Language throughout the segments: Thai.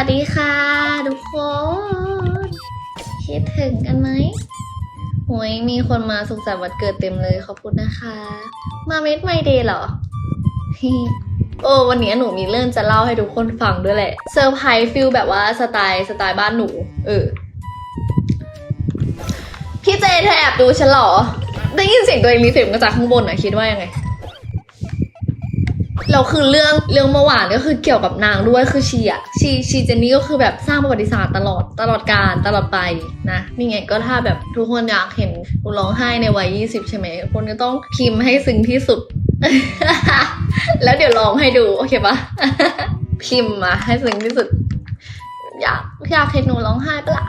สวัสดีค่ะทุกคน คิดถึงกันไหมโอ้ยมีคนมาสุขสันต์วันเกิดเต็มเลยขอบคุณนะคะ มาเมดไมเดย์เหรอโอ้วันนี้หนูมีเรื่องจะเล่าให้ทุกคนฟังด้วยแหละเซอร์ไพรส์ฟิลแบบว่าสไตล์สไตล์บ้านหนู เออ พี่เจเธอแอบดูฉันเหรอ ได้ยินเสียงตัวเองรีเฟกมาจากข้างบนอะคิดว่ายังไง เราคือเรื่องเรื่องเมื่อวานก็คือเกี่ยวกับนางด้วยคือชีอะชีชีเจนนี่ก็คือแบบสร้างประวัติศาสตร์ตลอดตลอดการตลอดไปนะนี่ไงก็ถ้าแบบทุกคนอยากเห็นหนูร้องไห้ในวัย 20 ใช่ไหมคนก็ต้องพิมพ์ให้ซึ้งที่สุด แล้วเดี๋ยวร้องให้ดู โอเคปะพิมพ์มาให้ซึ้งที่สุด อยากอยากเห็นหนูร้องไห้ปะล่ะ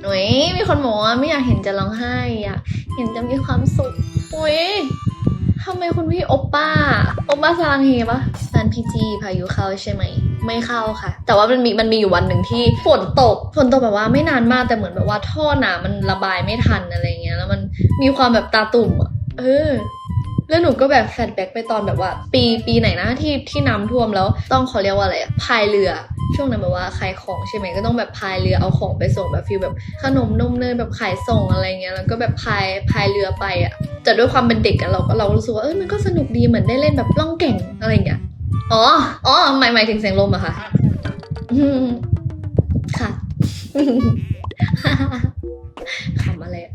หนุ่ยมีคนบอกว่าไม่อยากเห็นจะร้องไห้อยากเห็นจะมีความสุขอุ้ย ทำไมคุณพี่โอปป้าโอปป้าสลังเฮปะซันพีจีพายุเข้าใช่ไหม ไม่เข้าค่ะ แต่ว่ามันมีมันมีอยู่วันหนึ่งที่ฝนตกฝนตกแบบว่าไม่นานมากแต่เหมือนแบบว่าท่อหน้ำมันระบายไม่ทันอะไรเงี้ยแล้วมันมีความแบบตาตุ่มอะเออแล้วหนูก็แบบแฟลชแบ็กไปตอนแบบว่า ปีปีไหนนะที่ที่น้ำท่วมแล้วต้องเขาเรียกว่าอะไรอะพายเรือ ช่วงนั้นแบบว่าขายของใช่ไหมก็ต้องแบบพายเรือเอาของไปส่งแบบฟิลแบบขนมนมเนยแบบขายส่งอะไรเงี้ยแล้วก็แบบพายพายเรือไปอะ แต่ด้วยความเป็นเด็กอะเราก็เรารู้สึกว่าเออมันก็สนุกดีเหมือนได้เล่นแบบล่องแก่งอะไรอย่างเงี้ยอ๋ออ๋อหมายหมายถึงเสียงลมอะค่ะค่ะขำอะไรอะ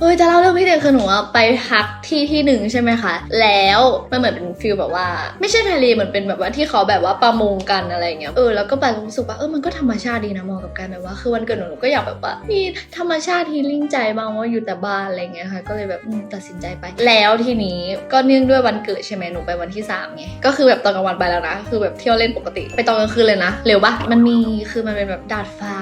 เฮ้ยจะเล่าเรื่องพี่เด็กคือหนูอะไปพักที่ที่หนึ่งใช่ไหมคะ แล้วมันเหมือนเป็นฟิลแบบว่า ไม่ใช่ทะเลเหมือนเป็นแบบว่าที่เขาแบบว่าประมงกันอะไรเงี้ยเออแล้วก็แบบรู้สึกว่าเออมันก็ธรรมชาติดีนะมองกับการแบบว่า คือวันเกิดหนูหนูก็อยากแบบว่ามีธรรมชาติฮีลิ่งใจบ้างว่าอยู่แต่บ้านอะไรเงี้ยค่ะ ก็เลยแบบอืมตัดสินใจไป แล้วทีนี้ก็เนื่องด้วยวันเกิดใช่ไหมหนูไปวันที่สามไงก็คือแบบตอนกลางวันไปแล้วนะ คือแบบเที่ยวเล่นปกติ ไปตอนกลางคืนเลยนะเร็วปะมันมีคือมันเป็นแบบดาดฟ้า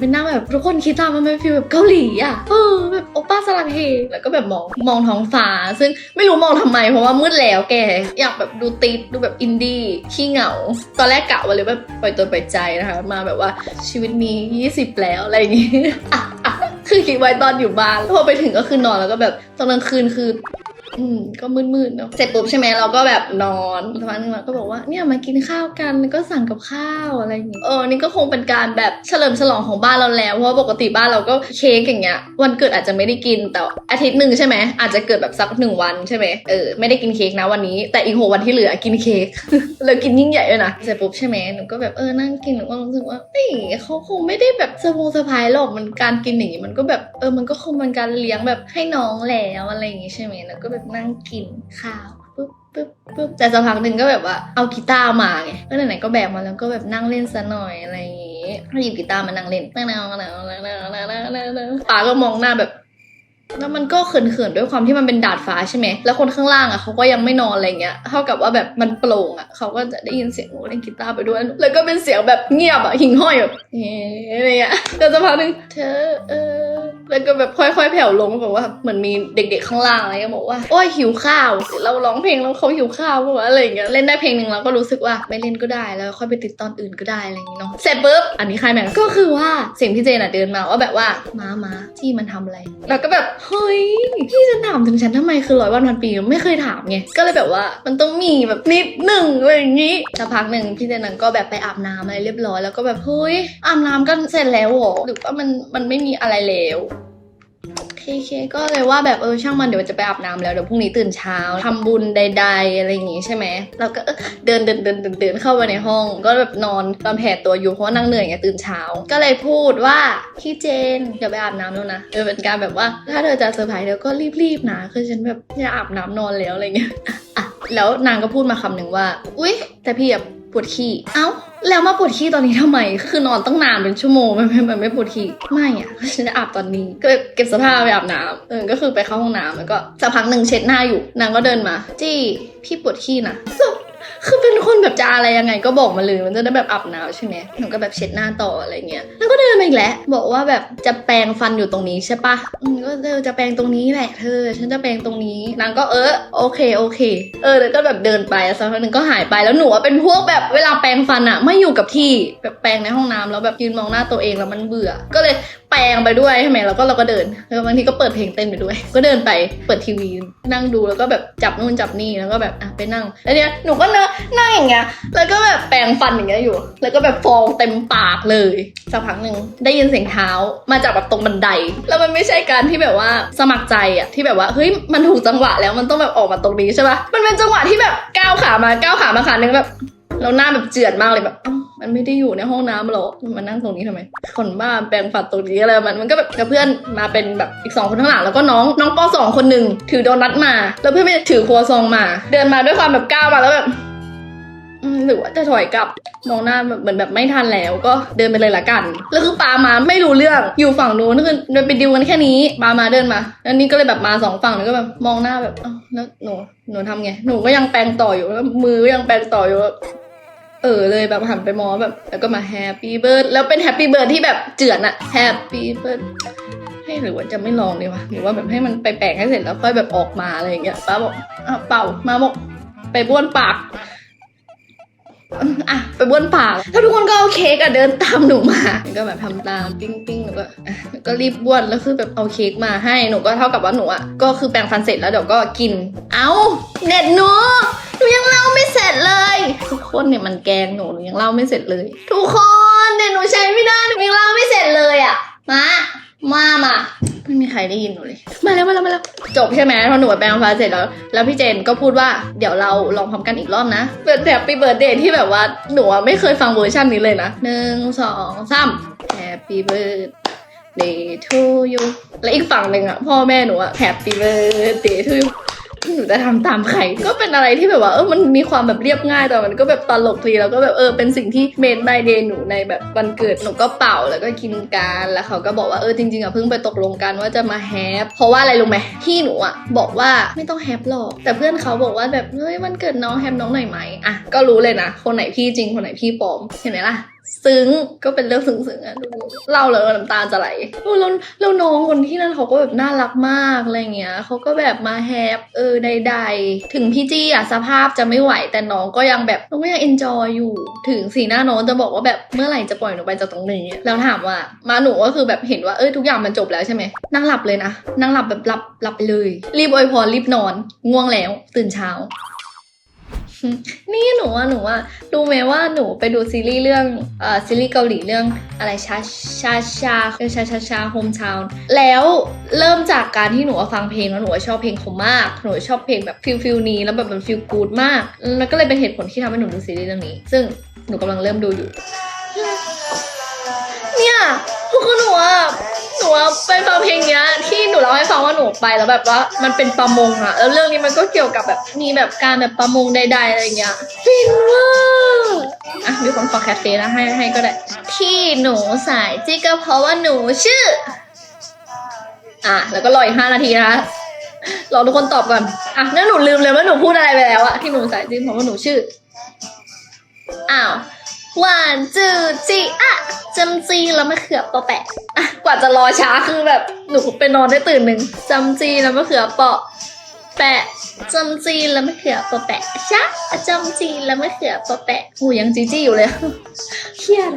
เป็นหน้าแบบทุกคนคิดตามมันเป็นฟีลแบบเกาหลีอะเออแบบโอป้าสลงเฮแล้วก็แบบมองมองท้องฟ้า ซึ่งไม่รู้มองทำไม เพราะว่ามืดแล้วแก อยากแบบดูติดดูแบบอินดี้ขี้เหงา ตอนแรกกะว่าเลยแบบปล่อยตัวปล่อยใจนะคะ มาแบบว่าชีวิตมี 20 แล้วอะไรอย่างงี้คือคิดไว้ตอนอยู่บ้านพอไปถึงก็คือนอนแล้วก็แบบตอนกลางคืนคือ อืมก็มืดๆเนาะเสร็จปุ๊บใช่ไหมเราก็แบบนอนสักพักนึงเราก็บอกว่าเนี่ยมากินข้าวกันก็สั่งกับข้าวอะไรอย่างเงี้ยเออนี่ก็คงเป็นการแบบเฉลิมฉลองของบ้านเราแล้วเพราะว่าปกติบ้านเราก็เค้กอย่างเงี้ย วันเกิดอาจจะไม่ได้กินแต่อาทิตย์หนึ่งใช่ไหมอาจจะเกิดแบบสักหนึ่งวันใช่ไหมเออไม่ได้กินเค้กนะวันนี้ แต่อีกหกวันที่เหลือกินเค้กแล้วกินยิ่งใหญ่ด้วยนะเสร็จปุ๊บใช่ไหมหนูก็แบบเออนั่งกินหนูก็รู้สึกว่าเอ้ยเขาคงไม่ได้แบบเซอร์โพงเซอร์ไพรส์หรอกมันการกินอย่างงี้มันก็แบบเออมันก็คงเป็นการเลี้ยงแบบให้น้องแล้วอะไรอย่างงี้ใช่ไหมแล้วก็แบบบนั่งกินข้าวปุ๊บปุ๊บปุ๊บแต่สักพักหนึ่งก็แบบว่าเอากีตาร์มาไงก็ไหนๆก็แบกมาแล้วก็แบบนั่งเล่นซะหน่อยอะไรอย่างงี้ก็หยิบกีตาร์มานั่งเล่นนั่ป้าก็มองหน้าแบบ แล้วมันก็เขินๆด้วยความที่มันเป็นดาดฟ้าใช่ไหม แล้วคนข้างล่างอะเขาก็ยังไม่นอนอะไรเงี้ย เท่ากับว่าแบบมันโปร่งอะเขาก็จะได้ยินเสียงหนูเล่นกีตาร์ไปด้วย แล้วก็เป็นเสียงแบบเงียบอะหิ่งห้อยแบบเฮ้อะไรเงี้ยแต่สักพักหนึงเธอเออ แล้วก็แบบค่อยๆแผ่วลงแบบว่าเหมือนมีเด็กๆข้างล่างอะไรก็บอกว่าโอ้ยหิวข้าว เราร้องเพลงแล้วเขาหิวข้าวปะวะอะไรเงี้ย เล่นได้เพลงหนึ่งแล้วก็รู้สึกว่าไม่เล่นก็ได้แล้วค่อยไปติดตอนอื่นก็ได้อะไรอย่างงี้เนาะ เสร็จปุ๊บอันนี้ใครแม่งก็คือว่าเสียงพี่เจนอะเดินมาว่าแบบว่ามามาที่มันทำอะไร แล้วก็แบบเฮ้ยพี่จะถามถึงฉันทำไมคือร้อยวันพันปีไม่เคยถามไงก็เลยแบบว่ามันต้องมีแบบนิดหนึ่งอะไรอย่างนี้สักพักหนึ่งพี่เจนนังก็แบบไปอาบน้ำอะไรเรียบร้อยแล้วก็แบบเฮ้ยอาบน้ำกันเสร็จแล้วเหรอหรือว่ามันมันไม่มีอะไรแล้ว เคเคก็เลยว่าแบบเออช่างมันเดี๋ยวจะไปอาบน้ำแล้วเดี๋ยวพรุ่งนี้ตื่นเช้าทำบุญใด ๆ อะไรอย่างงี้ใช่ไหมแล้วก็เออเดินเดินเดินเดินเดินเข้าไปในห้อง ก็แบบนอนตอนแผ่ตัวอยู่เพราะว่านั่งเหนื่อยไงตื่นเช้า ก็เลยพูดว่าพี่เจนเดี๋ยวไปอาบน้ำแล้วนะเออเป็นการแบบว่าถ้าเธอจะเซอร์ไพรส์เธอก็รีบๆนะคือฉันแบบอยากอาบน้ำนอนแล้วอะไรเงี้ยแล้วนางก็พูดมาคำหนึ่งว่า อุ๊ย แต่พี่อะ ปวดขี้ เอ้า แล้วมาปวดขี้ตอนนี้ทำไม คือนอนตั้งนานเป็นชั่วโมงมันไม่มันไม่ปวดขี้ ไม่อะฉันจะอาบตอนนี้ ก็เลยเก็บเสภาพไปอาบน้ำเออก็คือไปเข้าห้องน้ำแล้วก็สักพักหนึ่งเช็ดหน้าอยู่ นางก็เดินมา จี้ พี่ปวดขี้นะจบ คือเป็นคนแบบจะอะไรยังไงก็บอกมาเลย มันจะได้แบบอาบน้ำใช่ไหมหนูก็แบบเช็ดหน้าต่ออะไรเงี้ยแล้วก็เดินมาอีกแล้วบอกว่าแบบจะแปรงฟันอยู่ตรงนี้ใช่ปะอืมก็เออจะแปรงตรงนี้แหละเธอ ฉันจะแปรงตรงนี้นางก็เออโอเคโอเค เออแล้วก็แบบเดินไปสักพักหนึ่งก็หายไปแล้วหนูเป็นพวกแบบเวลาแปรงฟันอะไม่อยู่กับที่แบบแปรงในห้องน้ำแล้วแบบยืนมองหน้าตัวเองแล้วมันเบื่อ ก็เลย แปลงไปด้วยใช่ไหมแล้วก็เราก็เดินแล้วบางทีก็เปิดเพลงเต้นไปด้วย ก็เดินไปเปิดทีวีนั่งดูแล้วก็แบบจับนู่นจับนี่แล้วก็แบบอะไปนั่งแล้วเนี่ยหนูก็เนอะนั่งอย่างเงี้ยแล้วก็แบบแปรงฟันอย่างเงี้ยอยู่ แล้วก็แบบฟองเต็มปากเลยสักพักหนึ่งได้ยินเสียงเท้ามาจากแบบตรงบันได แล้วมันไม่ใช่การที่แบบว่าสมัครใจอะที่แบบว่าเฮ้ยมันถูกจังหวะแล้วมันต้องแบบออกมาตรงนี้ใช่ปะมันเป็นจังหวะที่แบบก้าวขามาก้าวขามาขาหนึ่งแบบ แล้วหน้าแบบเจือดมากเลยแบบมันไม่ได้อยู่ในห้องน้ำหรอมานั่งตรงนี้ทำไมคนบ้าแปลงฝัดตรงนี้อะไรมันมันก็แบบกับเพื่อนมาเป็นแบบอีกสองคนข้างหลังแล้วก็น้องน้องปสองคนหนึ่งถือโดนัทมา แล้วเพื่อนไปถือครัวซองมา เดินมาด้วยความแบบก้าวมาแล้วแบบอืมหรือว่าจะถอยกลับมองหน้าเหมือนแบบไม่ทันแล้วก็เดินไปเลยละกัน แล้วคือปามาไม่รู้เรื่องอยู่ฝั่งนู้นคือเดินไปดิวกันแค่นี้ปามาเดินมาแล้วนี่ก็เลยแบบมาสองฝั่งแล้วก็แบบมองหน้าแบบแล้วหนูหนูทำไงหนูก็ยังแปลงต่ออยู่แล้วมือก็ยังแปลงต่ออยู่ เออเลยแบบหันไปมองแบบ แล้วก็มาแฮปปี้เบิร์ดแล้วเป็นแฮปปี้เบิร์ดที่แบบเจือนอะแฮปปี้เบิร์ดให้หรือว่าจะไม่ลองดีวะหรือว่าแบบให้มันไปแปลงให้เสร็จแล้วค่อยแบบออกมาอะไรอย่างเงี้ยป้าบอกอะเป่ามาบอกไปบ้วนปากอะไปบ้วนปากแล้วทุกคนก็เอาเค้กอะเดินตามหนูมาก็แบบทำตามปิ้งปิ้งแล้วก็ก็รีบบ้วนแล้วคือแบบเอาเค้กมาให้หนูก็เท่ากับว่าหนูอะก็คือแปรงฟันเสร็จแล้วเดี๋ยวก็กิน เอาเน็ตหนู นูยังเล่าไม่เสร็จเลย ทุกคนเนี่ยมันแกงหนูหนูยังเล่าไม่เสร็จเลย ทุกคนเนี่ยหนูใช้ไม่ได้หนูยังเล่าไม่เสร็จเลยอะมามามาไม่มีใครได้ยินหนูเลย มาแล้วมาแล้วมาแล้วจบใช่ไหมพอหนูแปลงฟันเสร็จแล้ว แล้วพี่เจนก็พูดว่าเดี๋ยวเราลองพร้อมกันอีกรอบนะเปิดแฮปปี้เบิร์ดเดย์ที่แบบว่าหนูไม่เคยฟังเวอร์ชันนี้เลยนะหนึ่งสองสาม Happy birthday to you และอีกฝั่งหนึ่งอะพ่อแม่หนูอะ Happy birthday to you หนูจะทำตามใคร ก็เป็นอะไรที่แบบว่าเออมันมีความแบบเรียบง่ายแต่มันก็แบบตลกดีแล้วก็แบบเออเป็นสิ่งที่เมน by day หนูในแบบวันเกิดหนูก็เป่าแล้วก็กินกันแล้วเขาก็บอกว่าเออจริงๆอะเพิ่งไปตกลงกันว่าจะมาแฮปเพราะว่าอะไรรู้ไหมพี่หนูอะบอกว่าไม่ต้องแฮปหรอก แต่เพื่อนเขาบอกว่าแบบเฮ้ยวันเกิดน้องแฮปน้องหน่อยไหมอะก็รู้เลยนะ คนไหนพี่จริงคนไหนพี่ปลอมเห็นไหมล่ะ ซึ้งก็เป็นเรื่องซึ้งๆอะดูเล่าเลยว่าน้ำตาจะไหลแล้วแล้วน้องคนที่นั่นเขาก็แบบน่ารักมากอะไรเงี้ยเขาก็แบบมาแฮปเออใดๆ ถึงพี่จี้อะสภาพจะไม่ไหวแต่น้องก็ยังแบบน้องก็ยังเอนจอยอยู่ ถึงสีหน้าน้องจะบอกว่าแบบเมื่อไหร่จะปล่อยหนูไปจากตรงนี้แล้วถามว่ามาหนูก็คือแบบเห็นว่าเอ้ยทุกอย่างมันจบแล้วใช่ไหมนั่งหลับเลยนะนั่งหลับแบบหลับหลับไปเลย รีบอวยพรรีบนอน ง่วงแล้ว ตื่นเช้า นี่หนูว่าหนูว่าดูไหมว่าหนูไปดูซีรีส์เรื่องเอ่อซีรีส์เกาหลีเรื่องอะไรชาชาชาเรื่ออชาชาชาโฮมทาวนแล้วเริ่มจากการที่หนูฟังเพลงแล้วหนูชอบเพลงเขามากหนูชอบเพลงแบบฟิลฟิลนี้แล้วแบบมันฟิลกูดมากแล้วก็เลยเป็นเหตุผลที่ทำให้หนูดูซีรีส์เรื่องนี้ ซึ่งหนูกำลังเริ่มดูอยู่เนี่ย คนหนูอะหนูอะไปฟังเพลงเนี้ยที่หนูเล่าให้ฟังว่าหนูไปแล้วแบบว่ามันเป็นประมงอะแล้วเรื่องนี้มันก็เกี่ยวกับแบบมีแบบการแบบประมงใดๆอะไรเงี้ยฟินมากอะมีคนขอแคทเฟ่นะให้ให้ก็ได้ ที่หนูสายจิกก็เพราะว่าหนูชื่อ อะแล้วก็รออีกห้านาทีนะคะรอทุกคนตอบก่อนอะนั่นหนูลืมเลยว่าหนูพูดอะไรไปแล้วอะที่หนูสายจิกเพราะว่าหนูชื่ออ้าว หวานจืดจีอะจำจีแล้วมะเขือเปาะแปะอะกว่าจะรอช้าคือแบบหนูไปนอนได้ตื่นหนึ่งจำจีแล้วมะเขือเปาะแปะจำจีแล้วมะเขือเปาะแปะชะจำจีแล้วมะเขือเปาะแปะหูยังจีจี้อยู่เลยเครียด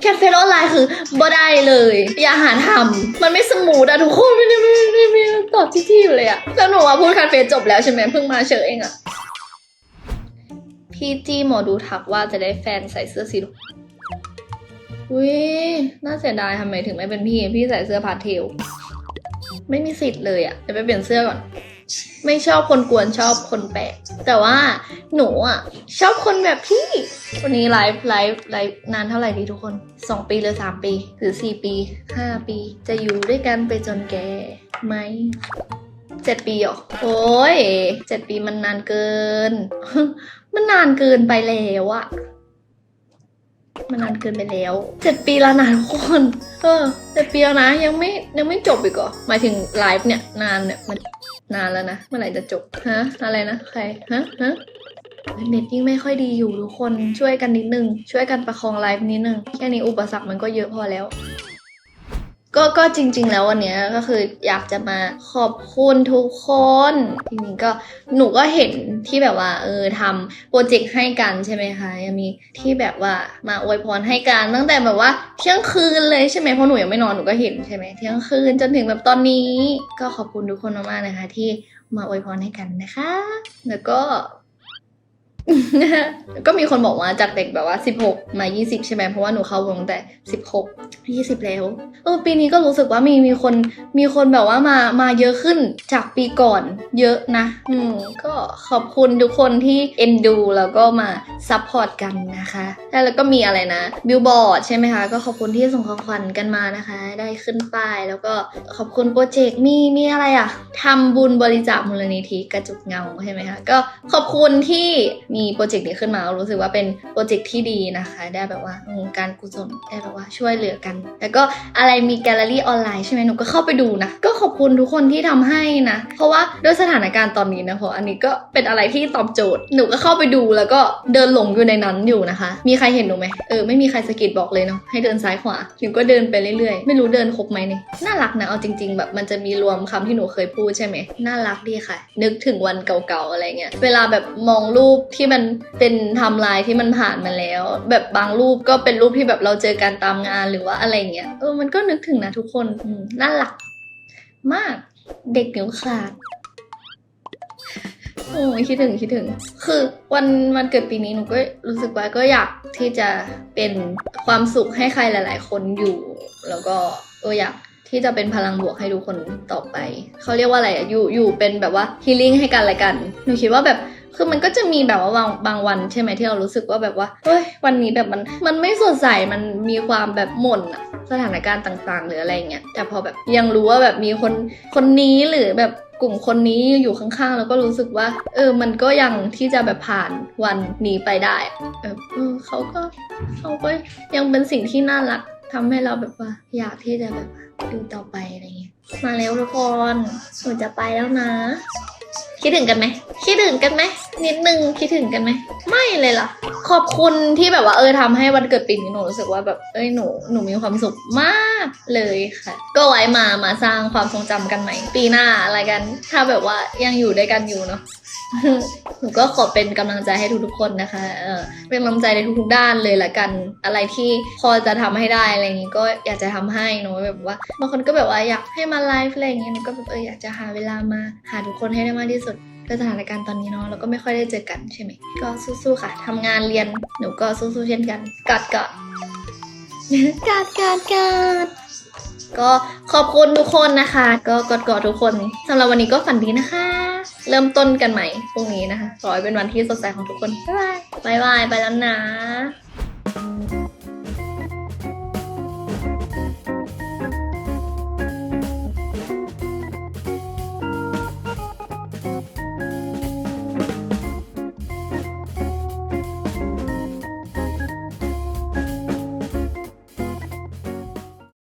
แคทเฟซออนไลน์คือบ่ได้เลย อย่าหาทำมันไม่สมูทอะทุกคนไม่ได้ไม่ได้ไม่ได้ไม่ได้ตอบจี้จี้อยู่เลยอะแล้วหนูว่าพูดแคทเฟซจบแล้วใช่ไหมเพิ่งมาเชอเองอะ พี่จี้หมอดูทักว่าจะได้แฟนใส่เสื้อสีลูกอุ้ยน่าเสียดายทำไมถึงไม่เป็นพี่พี่ใส่เสื้อพาเทล ไม่มีสิทธิ์เลยอะเดี๋ยวไปเปลี่ยนเสื้อก่อน ไม่ชอบคนกวนชอบคนแปลกแต่ว่าหนูอะชอบคนแบบพี่ วันนี้ไลฟ์ไลฟ์ไลฟ์นานเท่าไหร่ดีทุกคนสองปีหรือสามปี หรือสี่ปีห้าปี จะอยู่ด้วยกันไปจนแก่ไหม เจ็ดปีเหรอ โอ้ยเจ็ดปีมันนานเกิน มันนานเกินไปแล้วอะมันนานเกินไปแล้วเจ็ดปีแล้วนะทุกคน เออเจ็ดปีแล้วนะ ยังไม่ยังไม่จบอีกเหรอหมายถึงไลฟ์เนี่ยนานเนี่ยมันนานแล้วนะเมื่อไหร่จะจบฮะอะไรนะใครฮะฮะเน็ตยิ่งไม่ค่อยดีอยู่ทุกคนช่วยกันนิดนึง ช่วยกันประคองไลฟ์นิดนึง แค่นี้อุปสรรคมันก็เยอะพอแล้ว ก็ก็จริง ๆ แล้ววันเนี้ยก็คืออยากจะมาขอบคุณทุกคนจริงๆก็หนูก็เห็นที่แบบว่า เออทำโปรเจกต์ให้กันใช่ไหมคะยังมีที่แบบว่ามาอวยพรให้กันตั้งแต่แบบว่าเที่ยงคืนเลยใช่ไหมเพราะหนูยังไม่นอนหนูก็เห็นใช่ไหมเที่ยงคืนจนถึงแบบตอนนี้ ก็ขอบคุณทุกคนมากๆนะคะ ที่มาอวยพรให้กันนะคะ แล้วก็ ก็มีคนบอกว่าจากเด็กแบบว่า 16 มา 20 ใช่ไหมเพราะว่าหนูเข้าวงตั้งแต่ 16 20 แล้วเออปีนี้ก็รู้สึกว่ามีมีคนมีคนแบบว่ามามาเยอะขึ้นจากปีก่อนเยอะนะ อืมก็ขอบคุณทุกคนที่เอ็นดูแล้วก็มาซัพพอร์ตกันนะคะแล้วแล้วก็มีอะไรนะบิลบอร์ดใช่ไหมคะก็ขอบคุณที่ส่งของขวัญกันมานะคะ ได้ขึ้นป้ายแล้วก็ขอบคุณโปรเจกต์มีมีอะไรอะทำบุญบริจาคมูลนิธิกระจุกเงาใช่ไหมคะก็ขอบคุณที่มีีโปรเจกต์นี้ขึ้นมารู้สึกว่าเป็นโปรเจกต์ที่ดีนะคะ ได้แบบว่าการกุศลได้แบบว่าช่วยเหลือกัน แล้วก็อะไรมีแกลเลอรี่ออนไลน์ใช่ไหมหนูก็เข้าไปดูนะ ก็ขอบคุณทุกคนที่ทำให้นะ เพราะว่าด้วยสถานการณ์ตอนนี้นะเพราะอันนี้ก็เป็นอะไรที่ตอบโจทย์ หนูก็เข้าไปดูแล้วก็เดินหลงอยู่ในนั้นอยู่นะคะ มีใครเห็นหนูไหมเออไม่มีใครสะกิดบอกเลยเนาะให้เดินซ้ายขวาหนูก็เดินไปเรื่อยๆ ไม่รู้เดินครบไหมเนี่ยน่ารักนะเอาจริง ๆ แบบมันจะมีรวมคำที่หนูเคยพูดใช่ไหมน่ารักดีค่ะ นึกถึงวันเก่าๆอะไรเงี้ยเวลาแบบมองรูปที่มันเป็นไทำลายที่มันผ่านมาแล้ว แบบบางรูปก็เป็นรูปที่แบบเราเจอกันตามงานหรือว่าอะไรเงี้ยเออมันก็นึกถึงนะทุกคนน่ารัก มาก เด็กเนิ้วขาดโอ้ยคิดถึงคิดถึง คือวันวันเกิดปีนี้หนูก็รู้สึกว่าก็อยากที่จะเป็นความสุขให้ใครหลาย ๆ คนอยู่ แล้วก็เอออยากที่จะเป็นพลังบวกให้ทุกคนต่อไป เขาเรียกว่าอะไรอะอยู่อยู่เป็นแบบว่าฮีลิ่งให้กันและกัน หนูคิดว่าแบบ คือมันก็จะมีแบบว่าบางบางวันใช่ไหมที่เรารู้สึกว่าแบบว่าเฮ้ยวันนี้แบบมันมันไม่สดใสมันมีความแบบหม่นอะสถานการณ์ต่างๆ หรืออะไรเงี้ยแต่พอแบบยังรู้ว่าแบบมีคนคนนี้หรือแบบกลุ่มคนนี้อยู่ข้างๆ แล้วก็รู้สึกว่า เออ มันก็ยังที่จะแบบผ่านวันนี้ไปได้แบบเออเขาก็เขาก็ยังเป็นสิ่งที่น่ารักทำให้เราแบบว่าอยากที่จะแบบดูต่อไปอะไรเงี้ยมาแล้วทุกคนหนูจะไปแล้วนะ คิดถึงกันไหมคิดถึงกันไหมนิดนึงคิดถึงกันไหมไม่เลยล่ะ ขอบคุณที่แบบว่าเออทำให้วันเกิดปีนี้หนูรู้สึกว่าแบบเอ้ยหนูหนูมีความสุขมากเลยค่ะ ก็ไว้มามาสร้างความทรงจำกันใหม่ ปีหน้าอะไรกัน ถ้าแบบว่ายังอยู่ด้วยกันอยู่เนาะ หนูก็ขอเป็นกำลังใจให้ทุกๆคนนะคะเออเป็นกำลังใจในทุกๆด้านเลยละกัน อะไรที่พอจะทำให้ได้อะไรอย่างงี้ก็อยากจะทำให้เนอะแบบว่าบางคนก็แบบว่าอยากให้มาไลฟ์อะไรอย่างเงี้ยหนูก็แบบเอออยากจะหาเวลามาหาทุกคนให้ได้มากที่สุดด้วยสถานการณ์ตอนนี้เนาะเราก็ไม่ค่อยได้เจอกันใช่ไหมก็สู้ๆค่ะทำงานเรียนหนูก็สู้ๆเช่นกันกัดกัดกัดกัดกัดก็ขอบคุณทุกคนนะคะ ก็กอดกอดทุกคนสำหรับวันนี้ก็ฝันดีนะคะ เริ่มต้นกันใหม่พรุ่งนี้นะคะ ขอให้เป็นวันที่สดใสของทุกคน บ๊ายบาย บ๊ายบาย ไปแล้วนะ